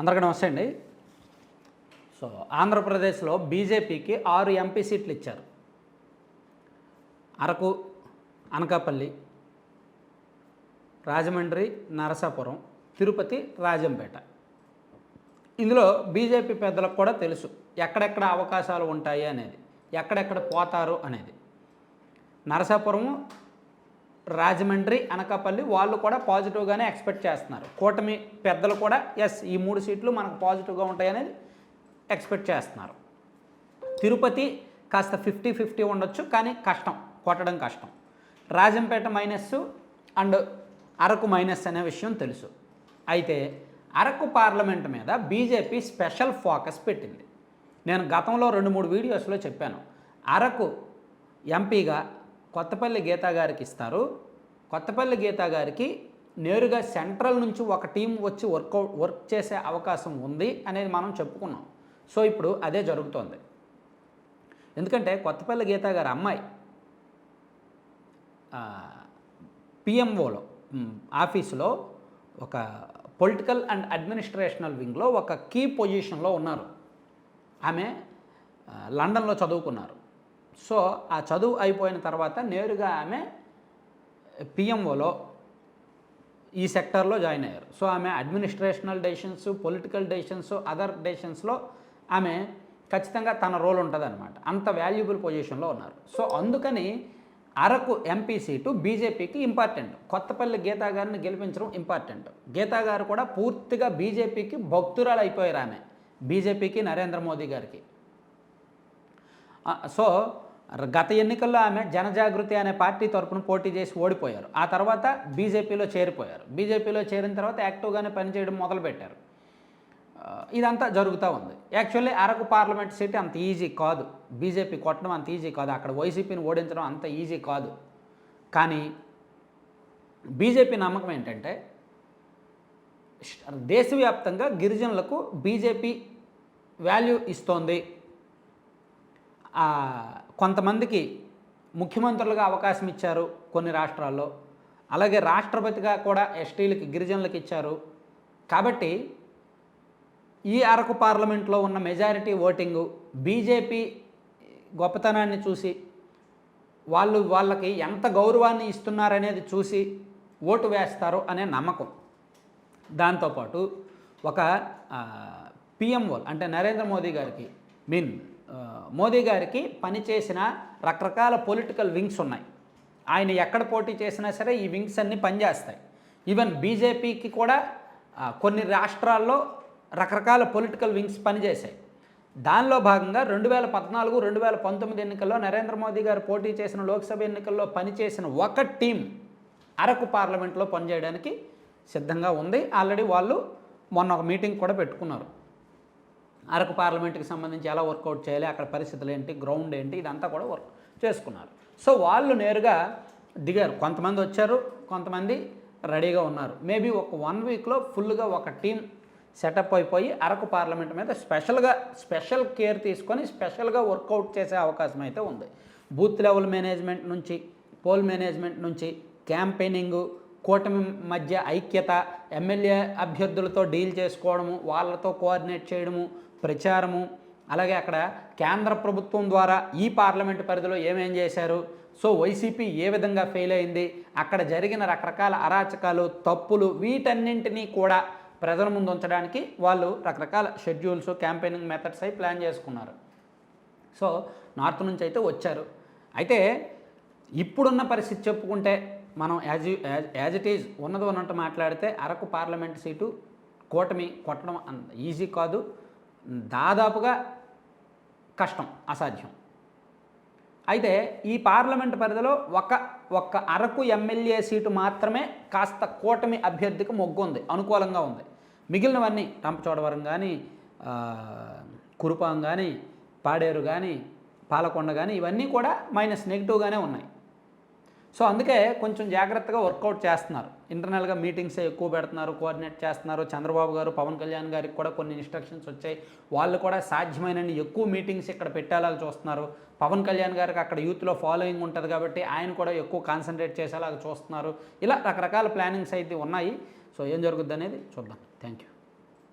అందరికీ నమస్తే అండి. సో ఆంధ్రప్రదేశ్లో బీజేపీకి ఆరు ఎంపీ సీట్లు ఇచ్చారు. అరకు అనకాపల్లి రాజమండ్రి నరసాపురం తిరుపతి రాజంపేట. ఇందులో బీజేపీ పెద్దలకు కూడా తెలుసు ఎక్కడెక్కడ అవకాశాలు ఉంటాయి అనేది ఎక్కడెక్కడ పోతారు అనేది. నరసాపురము రాజమండ్రి అనకాపల్లి వాళ్ళు కూడా పాజిటివ్గానే ఎక్స్పెక్ట్ చేస్తున్నారు. కూటమి పెద్దలు కూడా ఎస్ ఈ మూడు సీట్లు మనకు పాజిటివ్గా ఉంటాయనేది ఎక్స్పెక్ట్ చేస్తున్నారు. తిరుపతి కాస్త ఫిఫ్టీ ఫిఫ్టీ ఉండొచ్చు కానీ కష్టం కొట్టడం కష్టం. Rajampet minus and Araku minus అనే విషయం తెలుసు. అయితే అరకు పార్లమెంట్ మీద బీజేపీ స్పెషల్ ఫోకస్ పెట్టింది. నేను గతంలో రెండు మూడు వీడియోస్లో చెప్పాను. అరకు ఎంపీగా కొత్తపల్లి గీతా గారికి ఇస్తారు. కొత్తపల్లి గీతా గారికి నేరుగా సెంట్రల్ నుంచి ఒక టీం వచ్చి వర్కౌట్ వర్క్ చేసే అవకాశం ఉంది అనేది మనం చెప్పుకున్నాం. సో ఇప్పుడు అదే జరుగుతోంది. ఎందుకంటే కొత్తపల్లి గీతా గారి అమ్మాయి పిఎంఓలో ఆఫీసులో ఒక పొలిటికల్ అండ్ అడ్మినిస్ట్రేషనల్ వింగ్లో ఒక కీ పొజిషన్లో ఉన్నారు. ఆమె లండన్లో చదువుకున్నారు. సో ఆ చదువు అయిపోయిన తర్వాత నేరుగా ఆమె పిఎంఓలో ఈ సెక్టర్లో జాయిన్ అయ్యారు. సో ఆమె administrational decisions political decisions other డెసిషన్స్లో ఆమె ఖచ్చితంగా తన రోల్ ఉంటుందన్నమాట. అంత వాల్యుబుల్ పొజిషన్లో ఉన్నారు. సో అందుకని అరకు ఎంపీ సీటు బీజేపీకి ఇంపార్టెంట్ కొత్తపల్లి గీతా గారిని గెలిపించడం ఇంపార్టెంట్ గీతా గారు కూడా పూర్తిగా బీజేపీకి భక్తురాలు అయిపోయారు ఆమె. బీజేపీకి నరేంద్ర మోదీ గారికి. సో గత ఎన్నికల్లో ఆమె జనజాగృతి అనే పార్టీ తరపున పోటీ చేసి ఓడిపోయారు. ఆ తర్వాత బీజేపీలో చేరిపోయారు. బీజేపీలో చేరిన తర్వాత యాక్టివ్గానే పనిచేయడం మొదలుపెట్టారు. ఇదంతా జరుగుతూ ఉంది. యాక్చువల్లీ అరకు పార్లమెంట్ సీట్ అంత ఈజీ కాదు. బీజేపీ కొట్టడం అంత ఈజీ కాదు. అక్కడ వైసీపీని ఓడించడం అంత ఈజీ కాదు. కానీ బీజేపీ నమ్మకం ఏంటంటే దేశవ్యాప్తంగా గిరిజనులకు బీజేపీ వాల్యూ ఇస్తోంది. కొంతమందికి ముఖ్యమంత్రులుగా అవకాశం ఇచ్చారు కొన్ని రాష్ట్రాల్లో. అలాగే రాష్ట్రపతిగా కూడా ఎస్టీలకి గిరిజనులకు ఇచ్చారు. కాబట్టి ఈ అరకు పార్లమెంట్లో ఉన్న మెజారిటీ ఓటింగు బీజేపీ గొప్పతనాన్ని చూసి వాళ్ళు వాళ్ళకి ఎంత గౌరవాన్ని ఇస్తున్నారనేది చూసి ఓటు వేస్తారు అనే నమ్మకం. దాంతోపాటు ఒక పిఎంఓ అంటే నరేంద్ర మోదీ గారికి మీన్ మోదీ గారికి పనిచేసిన రకరకాల పొలిటికల్ వింగ్స్ ఉన్నాయి. ఆయన ఎక్కడ పోటీ చేసినా సరే ఈ వింగ్స్ అన్నీ పనిచేస్తాయి ఈవెన్ బీజేపీకి కూడా కొన్ని రాష్ట్రాల్లో రకరకాల పొలిటికల్ వింగ్స్ పనిచేశాయి దానిలో భాగంగా రెండు వేల పద్నాలుగు రెండు వేల పంతొమ్మిది ఎన్నికల్లో నరేంద్ర మోదీ గారు పోటీ చేసిన లోక్సభ ఎన్నికల్లో పనిచేసిన ఒక టీం అరకు పార్లమెంట్లో పనిచేయడానికి సిద్ధంగా ఉంది. ఆల్రెడీ వాళ్ళు మొన్న ఒక మీటింగ్ కూడా పెట్టుకున్నారు. అరకు పార్లమెంట్కి సంబంధించి ఎలా వర్కౌట్ చేయాలి అక్కడ పరిస్థితులు ఏంటి గ్రౌండ్ ఏంటి ఇదంతా కూడా వర్క్ చేసుకున్నారు. సో వాళ్ళు నేరుగా దిగారు. కొంతమంది వచ్చారు కొంతమంది రెడీగా ఉన్నారు. మేబీ ఒక వన్ వీక్లో ఫుల్గా ఒక టీం సెటప్ అయిపోయి అరకు పార్లమెంట్ మీద స్పెషల్గా స్పెషల్ కేర్ తీసుకొని స్పెషల్గా వర్కౌట్ చేసే అవకాశం అయితే ఉంది. బూత్ లెవెల్ మేనేజ్మెంట్ నుంచి పోల్ మేనేజ్మెంట్ నుంచి క్యాంపెయినింగు కూటమి మధ్య ఐక్యత ఎమ్మెల్యే అభ్యర్థులతో డీల్ చేసుకోవడము వాళ్ళతో కోఆర్డినేట్ చేయడము ప్రచారము అలాగే అక్కడ కేంద్ర ప్రభుత్వం ద్వారా ఈ పార్లమెంట్ పరిధిలో ఏమేం చేశారు? సో వైసీపీ ఏ విధంగా ఫెయిల్ అయింది? అక్కడ జరిగిన రకరకాల అరాచకాలు తప్పులు వీటన్నింటినీ కూడా ప్రజల ముందు ఉంచడానికి వాళ్ళు రకరకాల షెడ్యూల్స్ క్యాంపెయినింగ్ మెథడ్స్ అయి ప్లాన్ చేసుకున్నారు. సో నార్త్ నుంచి అయితే వచ్చారు. అయితే ఇప్పుడున్న పరిస్థితి చెప్పుకుంటే మనం యాజ్ యాజ్ ఇట్ ఈజ్ ఉన్నది ఉన్నట్టు మాట్లాడితే అరకు పార్లమెంట్ సీటు కూటమి కొట్టడం ఈజీ కాదు. దాదాపుగా కష్టం అసాధ్యం. అయితే ఈ పార్లమెంట్ పరిధిలో ఒక ఒక్క అరకు ఎమ్మెల్యే సీటు మాత్రమే కాస్త కూటమి అభ్యర్థికి మొగ్గు ఉంది అనుకూలంగా ఉంది. మిగిలినవన్నీ రంపచోడవరం కానీ కురుపాం కానీ పాడేరు కానీ పాలకొండ కానీ ఇవన్నీ కూడా మైనస్ నెగిటివ్గానే ఉన్నాయి. సో అందుకే కొంచెం జాగ్రత్తగా వర్కౌట్ చేస్తున్నారు. ఇంటర్నల్గా మీటింగ్స్ ఎక్కువ పెడుతున్నారు కోఆర్డినేట్ చేస్తున్నారు. చంద్రబాబు గారు పవన్ కళ్యాణ్ గారికి కూడా కొన్ని ఇన్స్ట్రక్షన్స్ వచ్చాయి. వాళ్ళు కూడా సాధ్యమైనన్ని ఎక్కువ మీటింగ్స్ ఇక్కడ పెట్టేలా చూస్తున్నారు. పవన్ కళ్యాణ్ గారికి అక్కడ యూత్లో ఫాలోయింగ్ ఉంటుంది కాబట్టి ఆయన కూడా ఎక్కువ కాన్సన్ట్రేట్ చేసేలాగా చూస్తున్నారు. ఇలా రకరకాల ప్లానింగ్స్ అయితే ఉన్నాయి. సో ఏం జరుగుద్ది అనేది చూద్దాం. Thank you